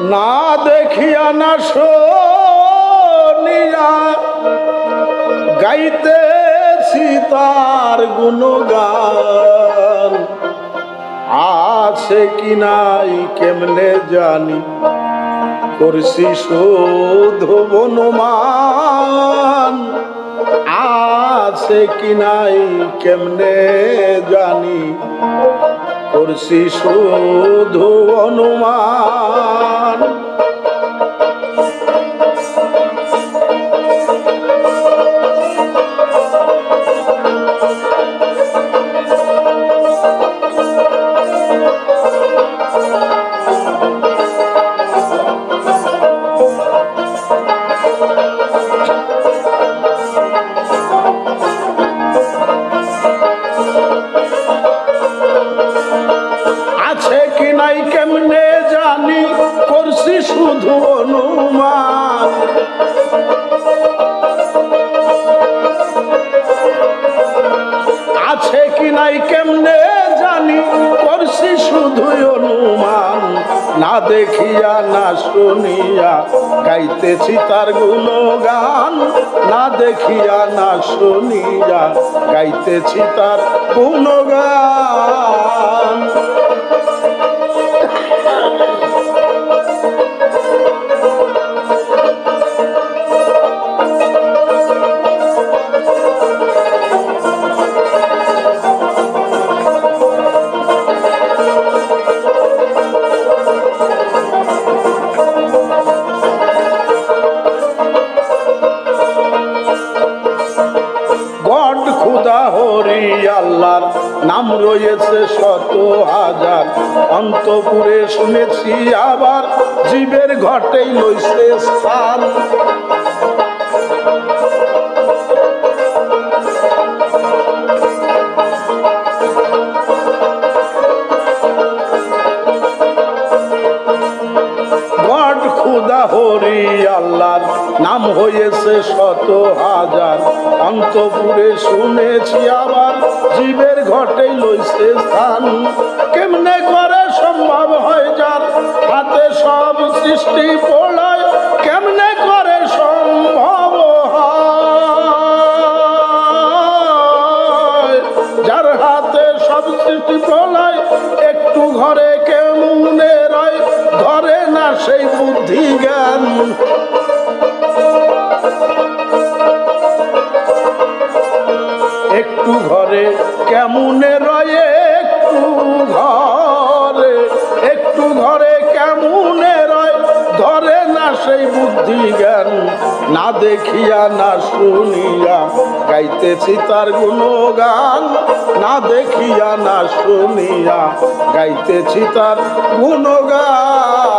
না দেখিয়া না শুনিয়া গাইতেছি তার গুণগান। আছে কি নাই কেমনে জানি? করছি শুধু বনমান আছে কি নাই কেমনে জানি? করছি শুধু অনুমান। দেখিয়া না শুনিয়া গাইতেছি তারগুলো গান না দেখিয়া না শুনিয়া গাইতেছি তার গুণগান। খুদা হরি আল্লাহর নাম রয়েছে শত হাজার। অন্তপুরে শুনেছি আবার জীবের ঘটেই লইছে স্থান। হয়েছে শত হাজার। অন্তপুরে শুনেছি আবার জীবের ঘটে লইছে স্থান। কেমনে করে সম্ভব হয় যার হাতে সব সৃষ্টি পড়ায়, কেমনে করে সম্ভব হয়? যার হাতে সব সৃষ্টি প্রলয় একটু ঘরে কেমনে রয়? ধরে না সেই বুদ্ধি জ্ঞান। কেমনে রয়ে একটু ঘরে একটু ঘরে কেমনে রয়? ধরে না সেই বুদ্ধি জ্ঞান না দেখিয়া, না শুনিয়া। গাইতেছি তার গুণগান, না দেখিয়া, না শুনিয়া। গাইতেছি তার গুণগান।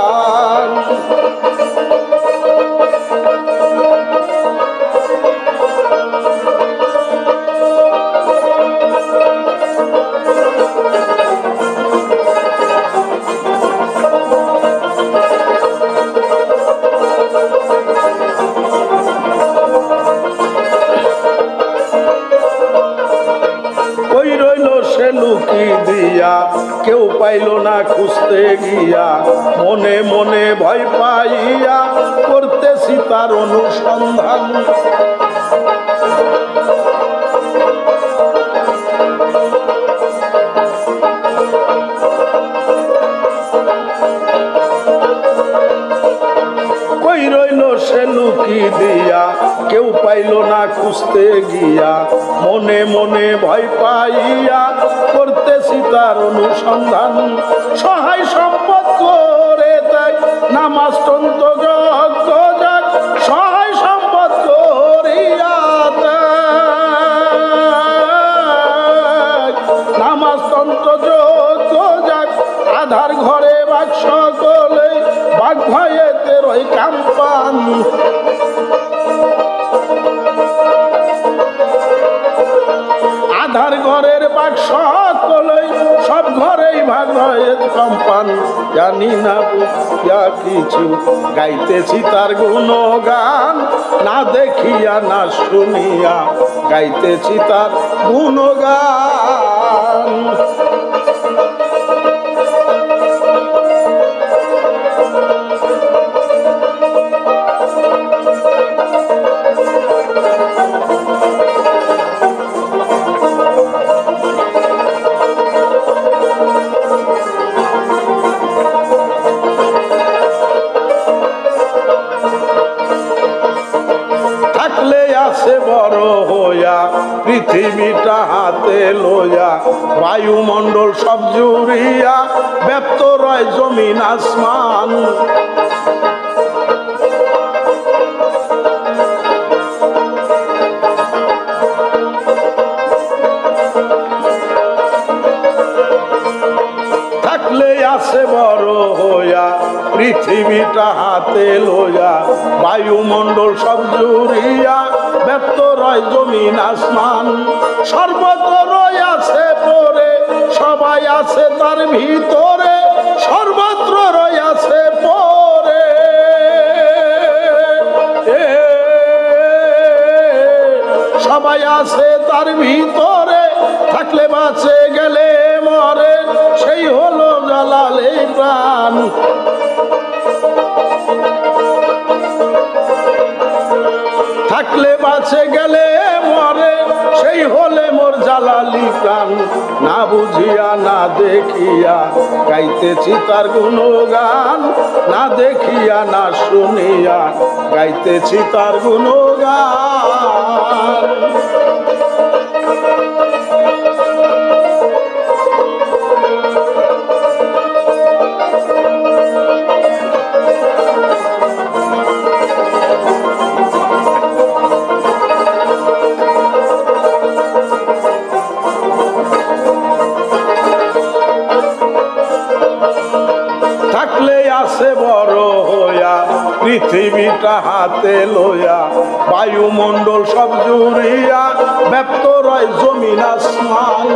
পাইল না খুঁজতে গিয়া। মনে মনে ভয় পাইয়া করতেছি তার অনুসন্ধান। কেউ পাইল না খুঁজতে গিয়া। মনে মনে ভয় পাইয়া করতেছি তার অনুসন্ধান। সহায় সম্পদ করে তাই নামাজ তন্ত ঘরের বাক সকলে সব ঘরেই ভাগ কম্পান জানি না কিছু, গাইতেছি তার গুণগান। না দেখিয়া, না শুনিয়া গাইতেছি তার গুণগান। পৃথিবীটা হাতে লইয়া বায়ুমণ্ডল সব জুড়িয়া ব্যপ্ত রয় জমিন আসমান। বড় হইয়া পৃথিবীটা হাতে লইয়া বায়ুমণ্ডল সব জুড়িয়া ব্যপ্ত রয় জমিন আসমান। সর্বত্র আছে পরে, সবাই আছে তার ভিতরে, সর্বত্র রয় আছে পরে। সবাই আছে তার ভিতরে থাকলে বাঁচে গেলে মরে, সেই হলে মোর জালালি প্রাণ। না বুঝিয়া, না দেখিয়া, গাইতেছি তার গুণগান। না দেখিয়া, না শুনিয়া, গাইতেছি তার গুণগান। হাতে লইয়া বায়ুমণ্ডল সব জুড়িয়া ব্যপ্ত রয় জমিন আসমান।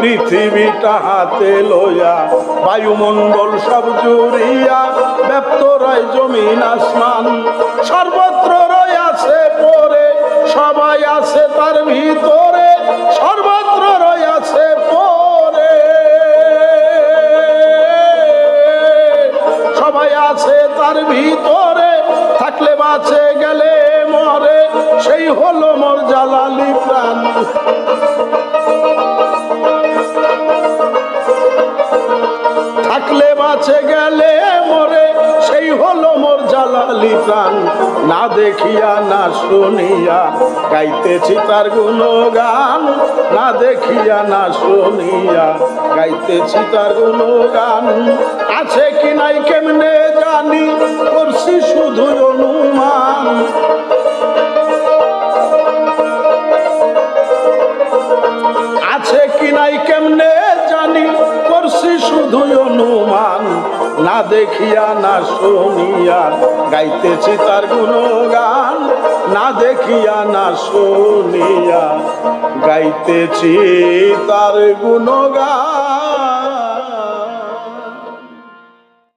পৃথিবীটা হাতে লইয়া বায়ুমণ্ডল সব জুড়িয়া ব্যপ্ত রয় জমিন আসমান। সর্বত্র আছে পরে সবাই আছে তার ভিতরে সর্বত্র প্রাণ না দেখিয়া, না শুনিয়া, গাইতেছি তার গুণগান। না দেখিয়া, না শুনিয়া, গাইতেছি তার গুণগান। আছে কি নাই কেমনে জানি, করছি শুধু অনুমান। আছে কি নাই কেমনে জানি, করছি শুধু অনুমান। না দেখিয়া না শুনিয়া গাইতেছি তার গুণগান। না দেখিয়া না শুনিয়া গাইতেছি তার গুণগান।